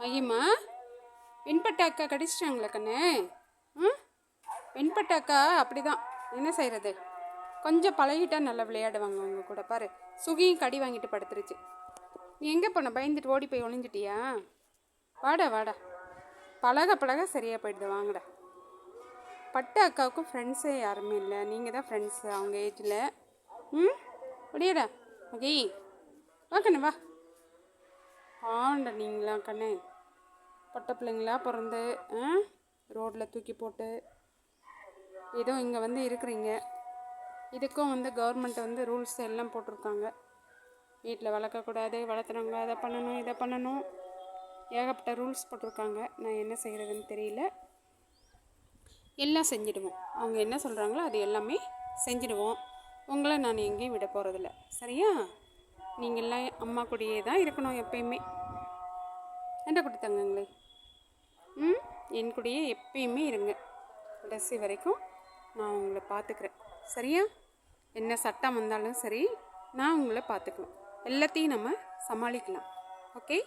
ஐயம்மா வெண்பட்ட அக்கா கடிச்சிட்டாங்களா கண்ணு. ம்? வெண்பட்ட அக்கா அப்படி தான் என்ன செய்கிறது கொஞ்சம் பழகிட்டா நல்லா விளையாடுவாங்க அவங்க கூட. பாரு சுகியும் கடி வாங்கிட்டு படுத்துருச்சு. நீ எங்கே போன? பயந்துட்டு ஓடி போய் ஒளிஞ்சிட்டியா? வாடா வாடா. பழக பழக சரியாக போயிடுது. வாங்கடா. பட்ட அக்காவுக்கும் ஃப்ரெண்ட்ஸே யாருமே இல்லை. நீங்கள் தான் ஃப்ரெண்ட்ஸு அவங்க ஏஜில் ம்? முடியடா ஓகே வா கண்ணு வா. ஆண்ட நீங்களா கண்ணே. பொட்டை பிள்ளைங்களா பிறந்து ஆ? ரோட்டில் தூக்கி போட்டு. ஏதோ இங்கே வந்து இருக்கிறீங்க. இதுக்கும் வந்து கவர்மெண்ட் வந்து ரூல்ஸ் எல்லாம் போட்டிருக்காங்க. வீட்டில் வளர்க்கக்கூடாது வளர்த்துறவங்க அதை பண்ணணும் இதை பண்ணணும். ஏகப்பட்ட ரூல்ஸ் போட்டிருக்காங்க. நான் என்ன செய்கிறதுன்னு தெரியல. எல்லாம் செஞ்சிடுவோம். அவங்க என்ன சொல்கிறாங்களோ அது எல்லாமே செஞ்சிடுவோம். உங்களை நான் எங்கேயும் விட போகிறதில்ல சரியா? நீங்கள்லாம் அம்மா கூடயே தான் இருக்கணும் எப்பயுமே. என்ன கொடுத்தாங்களே ம்? என் கூடயே எப்பயுமே இருங்க. கடைசி வரைக்கும் நான் உங்களை பார்த்துக்கிறேன். சரியா? என்ன சட்டம் வந்தாலும் சரி நான் உங்களை பார்த்துக்குவேன் எல்லாத்தையும் நம்ம சமாளிக்கலாம். ஓகே?